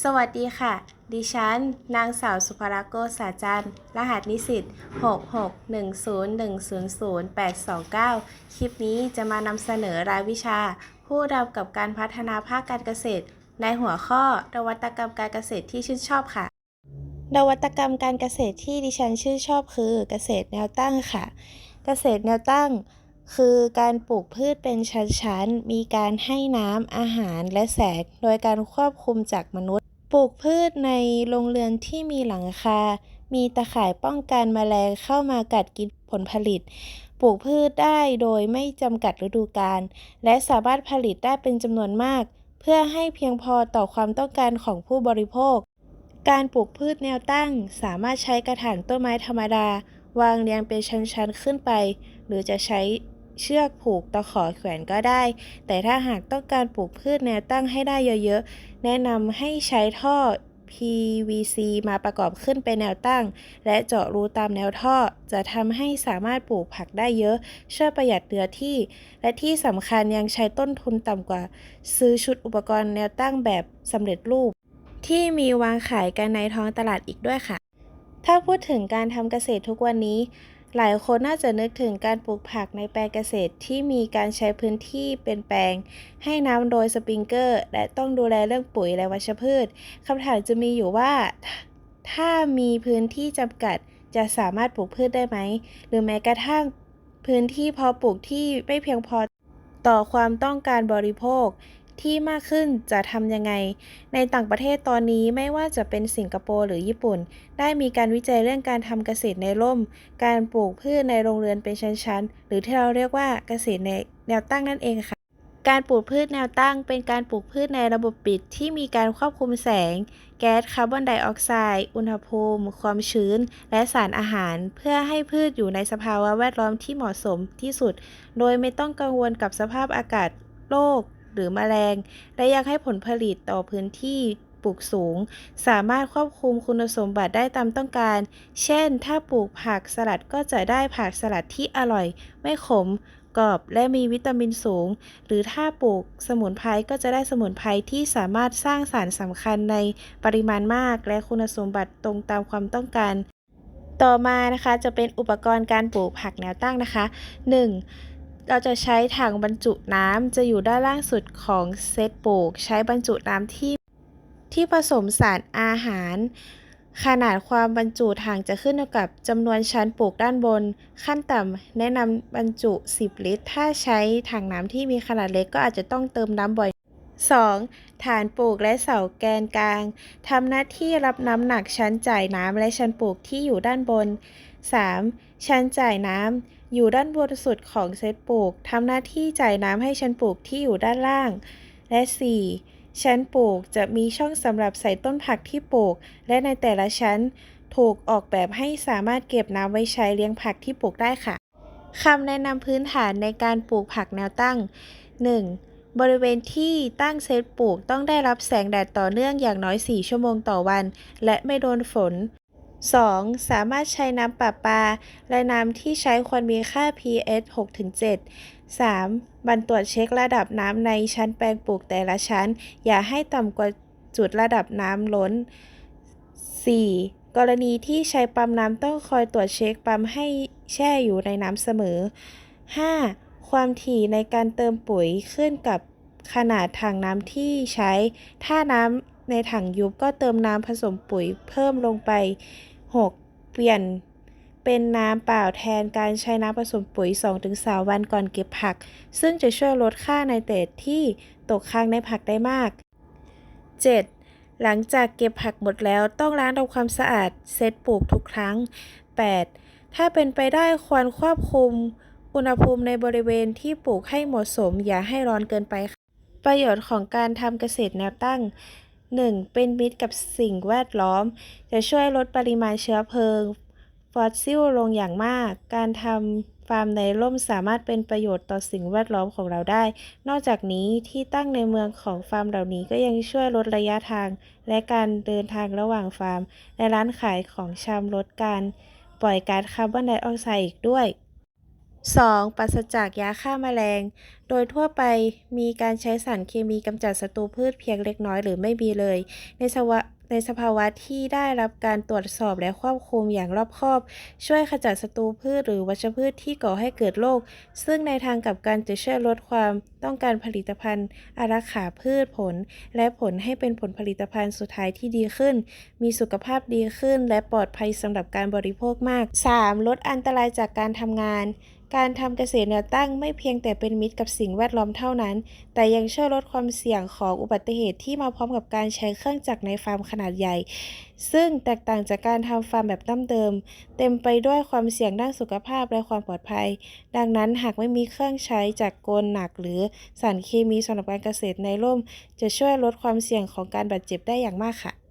สวัสดีค่ะ ดิฉัน นางสาวสุภราโกษาจันทร์ รหัสนิสิต661000829 คลิปนี้จะมานำเสนอรายวิชา ผู้ดำกับการพัฒนาภาคการเกษตร ในหัวข้อนวัตกรรมการเกษตรที่ชื่นชอบค่ะ นวัตกรรมการเกษตรที่ดิฉันชื่นชอบคือเกษตรแนวตั้งค่ะ เกษตรแนวตั้งคือการปลูกพืชเป็นชั้นๆ มีการให้น้ำ อาหารและแสง โดยการควบคุมจากมนุษย์ ปลูกพืชในโรงเรือนที่มีหลังคา มีตะข่ายป้องกันแมลงเข้ามากัดกินผลผลิต ปลูกพืชได้โดยไม่จำกัดฤดูกาล และสามารถผลิตได้เป็นจำนวนมาก เพื่อให้เพียงพอต่อความต้องการของผู้บริโภค การปลูกพืชแนวตั้ง สามารถใช้กระถางต้นไม้ธรรมดา วางเรียงเป็นชั้นๆขึ้นไป หรือจะใช้ เชือกผูกตะขอแขวนก็ได้ แต่ถ้าหากต้องการปลูกพืชแนวตั้งให้ได้เยอะๆ แนะนำให้ใช้ท่อ PVC มาประกอบขึ้นเป็นแนวตั้ง และเจาะรูตามแนวท่อ จะทำให้สามารถปลูกผักได้เยอะ ช่วยประหยัดเนื้อที่ และที่สำคัญยังใช้ต้นทุนต่ำกว่า ซื้อชุดอุปกรณ์แนวตั้งแบบสำเร็จรูป ที่มีวางขายกันในท้องตลาดอีกด้วยค่ะ ถ้าพูดถึงการทำเกษตรทุกวันนี้ หลายคนน่าจะนึกถึงการปลูกผักในแปลงเกษตรที่มีการใช้พื้นที่เป็นแปลง ให้น้ำโดยสปริงเกอร์ และต้องดูแลเรื่องปุ๋ยและวัชพืชคำถามจะมีอยู่ว่า ถ้ามีพื้นที่จำกัดจะสามารถปลูกพืชได้ไหม หรือแม้กระทั่งพื้นที่พาะปลูกที่ไม่เพียงพอต่อความต้องการบริโภค ที่มากขึ้นจะทำยังไง ในต่างประเทศตอนนี้ไม่ว่าจะเป็นสิงคโปร์หรือญี่ปุ่น ได้มีการวิจัยเรื่องการทำเกษตรในร่ม การปลูกพืชในโรงเรือนเป็นชั้นๆ หรือที่เราเรียกว่าเกษตรในแนวตั้งนั่นเองค่ะการปลูกพืชแนวตั้งเป็นการปลูกพืชในระบบปิดที่มีการควบคุมแสง แก๊สคาร์บอนไดออกไซด์ อุณหภูมิ ความชื้น และสารอาหาร เพื่อให้พืชอยู่ในสภาวะแวดล้อมที่เหมาะสมที่สุด โดยไม่ต้องกังวลกับสภาพอากาศโรค หรือแมลง และยังให้ผลผลิตต่อพื้นที่ปลูกสูง สามารถควบคุมคุณสมบัติได้ตามต้องการ เช่น ถ้าปลูกผักสลัดก็จะได้ผักสลัดที่อร่อย ไม่ขม กรอบ และมีวิตามินสูง หรือถ้าปลูกสมุนไพรก็จะได้สมุนไพรที่สามารถสร้างสารสำคัญในปริมาณมาก และคุณสมบัติตรงตามความต้องการ ต่อมานะคะจะเป็นอุปกรณ์การปลูกผักแนวตั้งนะคะ 1. เราจะใช้ถังบรรจุน้ำจะอยู่ด้านล่างสุดของเซตปลูกใช้บรรจุน้ำที่ที่ผสมสารอาหาร ขนาดความบรรจุถังจะขึ้นอยู่กับจำนวนชั้นปลูกด้านบน ขั้นต่ำแนะนำบรรจุ 10 ลิตร ถ้าใช้ถังน้ำที่มีขนาดเล็กก็อาจจะต้องเติมน้ำบ่อย 2. ฐานปลูกและเสาแกนกลางทำหน้าที่รับน้ำหนักชั้นจ่ายน้ำและชั้นปลูกที่อยู่ด้านบน 3. ชั้นจ่ายน้ำ อยู่ด้านบนสุดของเซตปลูกทำหน้าที่จ่ายน้ำให้ชั้นปลูกที่อยู่ด้านล่าง และ 4. ชั้นปลูกจะมีช่องสำหรับใส่ต้นผักที่ปลูก และในแต่ละชั้น ถูกออกแบบให้สามารถเก็บน้ำไว้ใช้เลี้ยงผักที่ปลูกได้ค่ะคำแนะนำพื้นฐานในการปลูกผักแนวตั้ง 1. บริเวณที่ตั้งเซตปลูกต้องได้รับแสงแดดต่อเนื่องอย่างน้อย 4 ชั่วโมงต่อวัน และไม่โดนฝน 2. สามารถใช้น้ำประปา และน้ำที่ใช้ควรมีค่า pH 6-7 3. บันตรวจเช็คระดับน้ำในชั้นแปลงปลูกแต่ละชั้น อย่าให้ต่ำกว่าจุดระดับน้ำล้น 4. กรณีที่ใช้ปั๊มน้ำต้องคอยตรวจเช็คปั๊มให้แช่อยู่ในน้ำเสมอ 5. ความถี่ในการเติมปุ๋ยขึ้นกับขนาดถังน้ำที่ใช้ ถ้าน้ำในถังยุบก็เติมน้ำผสมปุ๋ยเพิ่มลงไป 6. เปลี่ยนเป็นน้ำเปล่าแทนการใช้น้ำผสมปุ๋ย 2-3 วันก่อนเก็บผัก ซึ่งจะช่วยลดค่าไนเตรตที่ตกค้างในผักได้มาก 7. หลังจากเก็บผักหมดแล้วต้องล้างทำความสะอาดเซตปลูกทุกครั้ง 8. ถ้าเป็นไปได้ควรควบคุมอุณหภูมิในบริเวณที่ปลูกให้เหมาะสมอย่าให้ร้อนเกินไป ประโยชน์ของการทำเกษตรแนวตั้ง 1. เป็นมิตรกับสิ่งแวดล้อม จะช่วยลดปริมาณเชื้อเพลิง ฟอสซิลลงอย่างมาก การทำฟาร์มในร่มสามารถเป็นประโยชน์ต่อสิ่งแวดล้อมของเราได้ นอกจากนี้ที่ตั้งในเมืองของฟาร์มเหล่านี้ก็ยังช่วยลดระยะทาง และการเดินทางระหว่างฟาร์ม และร้านขายของชำลดการปล่อยก๊าซคาร์บอนไดออกไซด์อีกด้วย 2. ปราศจากยาฆ่าแมลง โดยทั่วไปมีการใช้สารเคมีกำจัดศัตรูพืชเพียงเล็กน้อยหรือไม่มีเลย ในสวะในสภาวะที่ได้รับการตรวจสอบและควบคุมอย่างรอบคอบ ช่วยขจัดศัตรูพืชหรือวัชพืชที่ก่อให้เกิดโรคซึ่งในทางกลับกันจะช่วยลดความต้องการผลิตภัณฑ์อารักขาพืชผล และผลให้เป็นผลผลิตภัณฑ์สุดท้ายที่ดีขึ้น มีสุขภาพดีขึ้น และปลอดภัยสำหรับการบริโภคมาก 3. ลดอันตรายจากการทำงาน การทำเกษตรแนวตั้งไม่เพียงแต่เป็นมิตรกับสิ่งแวดล้อมเท่านั้น แต่ยังช่วยลดความเสี่ยงของอุบัติเหตุที่มาพร้อมกับการใช้เครื่องจักรในฟาร์มขนาดใหญ่ ซึ่งแตกต่างจากการทำฟาร์มแบบดั้งเดิม เต็มไปด้วยความเสี่ยงด้านสุขภาพและความปลอดภัย ดังนั้นหากไม่มีเครื่องใช้จากกลหนักหรือสารเคมีสำหรับการเกษตรในร่ม จะช่วยลดความเสี่ยงของการบาดเจ็บได้อย่างมากค่ะ